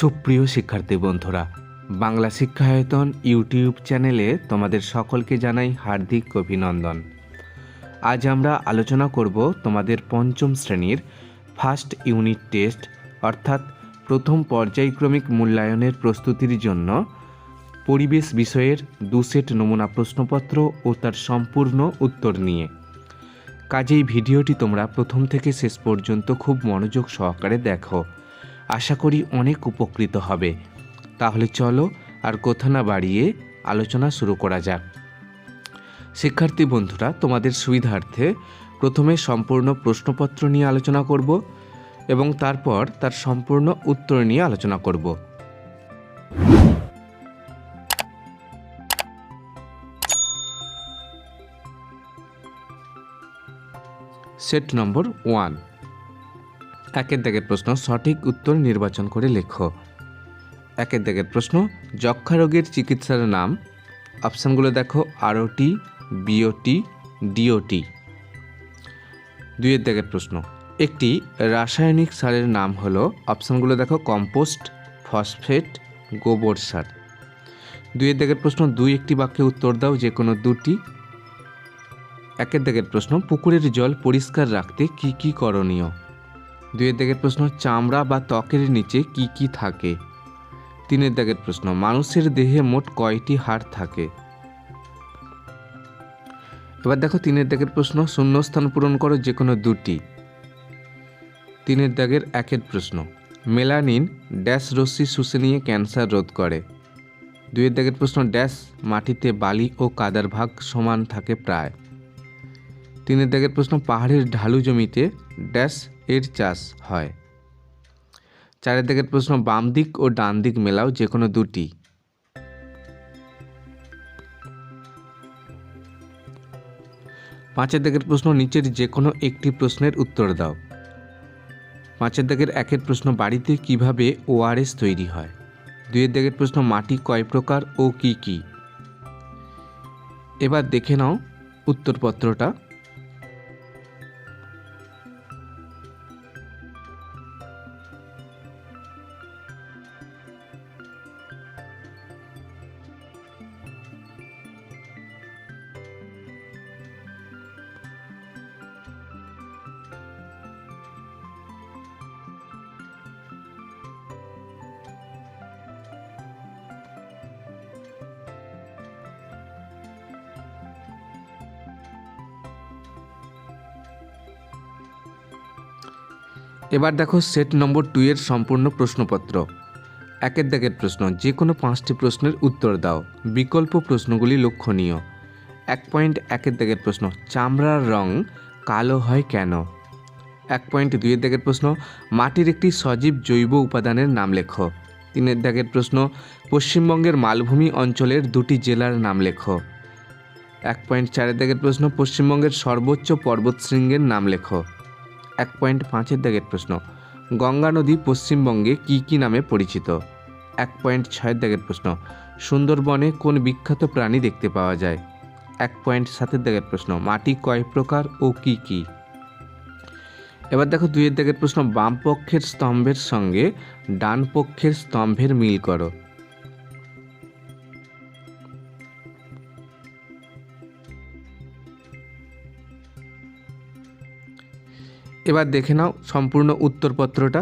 সুপ্রিয় শিক্ষার্থী বন্ধুরা, বাংলা শিক্ষায়তন ইউটিউব চ্যানেলে তোমাদের সকলকে জানাই হার্দিক অভিনন্দন। আজ আমরা আলোচনা করব তোমাদের পঞ্চম শ্রেণির ফার্স্ট ইউনিট টেস্ট অর্থাৎ প্রথম পর্যায়ক্রমিক মূল্যায়নের প্রস্তুতির জন্য পরিবেশ বিষয়ের দু সেট নমুনা প্রশ্নপত্র ও তার সম্পূর্ণ উত্তর নিয়ে। কাজেই ভিডিওটি তোমরা প্রথম থেকে শেষ পর্যন্ত খুব মনোযোগ সহকারে দেখো। আশা করি অনেক উপকৃত হবে। তাহলে চলো আর কথা না বাড়িয়ে আলোচনা শুরু করা যাক। শিক্ষার্থী বন্ধুরা, তোমাদের সুবিধার্থে প্রথমে সম্পূর্ণ প্রশ্নপত্র নিয়ে আলোচনা করব এবং তারপর তার সম্পূর্ণ উত্তর নিয়ে আলোচনা করব। Set number one. একের দাগের প্রশ্ন, সঠিক উত্তর নির্বাচন করে লেখো। একের দাগের প্রশ্ন যক্ষা রোগের চিকিৎসার নাম। অপশানগুলো দেখো আরওটি বিওটি ডিওটি দুইয়ের দাগের প্রশ্ন, একটি রাসায়নিক সারের নাম হলো, অপশানগুলো দেখো, কম্পোস্ট, ফসফেট, গোবর সার। দুইয়ের দাগের প্রশ্ন, দুই একটি বাক্যে উত্তর দাও, যে কোনো দুটি। একের দাগের প্রশ্ন, পুকুরের জল পরিষ্কার রাখতে কি কি করণীয়? দুইয়ের দাগের প্রশ্ন, চামড়া বা ত্বকের নিচে কি কি থাকে? তিনের দাগের প্রশ্ন, মানুষের দেহে মোট কয়টি হাড় থাকে? এবার দেখো তিনের দাগের প্রশ্ন, শূন্যস্থান পূরণ করো যে কোনো দুটি। তিনের দাগের একের প্রশ্ন, মেলানিন ড্যাশ রশ্মি শুষে নিয়ে ক্যান্সার রোধ করে। দুইয়ের দাগের প্রশ্ন, ড্যাশ মাটিতে বালি ও কাদার ভাগ সমান থাকে প্রায়। তিনের দাগের প্রশ্ন, পাহাড়ের ঢালু জমিতে ড্যাশ এর চাষ হয়। চারের দিকের প্রশ্ন, বাম দিক ও ডান দিক মেলাও যে কোনো দুটি। পাঁচের দিকের প্রশ্ন, নিচের যে কোনো একটি প্রশ্নের উত্তর দাও। পাঁচের দাগের একের প্রশ্ন, বাড়িতে কীভাবে ওআরএস তৈরি হয়? দুইয়ের দাগের প্রশ্ন, মাটি কয় প্রকার ও কি কি? এবার দেখে নাও উত্তরপত্রটা। এবার দেখো সেট নম্বর টু এর সম্পূর্ণ প্রশ্নপত্র। একের দাগের প্রশ্ন, যে কোনো পাঁচটি প্রশ্নের উত্তর দাও। বিকল্প প্রশ্নগুলি লক্ষণীয়। এক পয়েন্ট একের দাগের প্রশ্ন, চামড়ার রং কালো হয় কেন? এক পয়েন্ট দুইয়ের দাগের প্রশ্ন, মাটির একটি সজীব জৈব উপাদানের নাম লেখো। তিনের দাগের প্রশ্ন, পশ্চিমবঙ্গের মালভূমি অঞ্চলের দুটি জেলার নাম লেখো। এক পয়েন্ট চারের দাগের প্রশ্ন, পশ্চিমবঙ্গের সর্বোচ্চ পর্বতশৃঙ্গের নাম লেখো। এক পয়েন্ট পাঁচের দাগের প্রশ্ন। গঙ্গা নদী পশ্চিমবঙ্গে কি কি নামে পরিচিত? এক পয়েন্ট ছয়ের দাগের প্রশ্ন, সুন্দরবনে কোন বিখ্যাত প্রাণী দেখতে পাওয়া যায়? এক পয়েন্ট সাতের দাগের প্রশ্ন, মাটি কয় প্রকার ও কি কি? এবার দেখো দুইয়ের দাগের প্রশ্ন বাম পক্ষের স্তম্ভের সঙ্গে ডান পক্ষের স্তম্ভের মিল করো। এবার দেখে নাও সম্পূর্ণ উত্তরপত্রটা।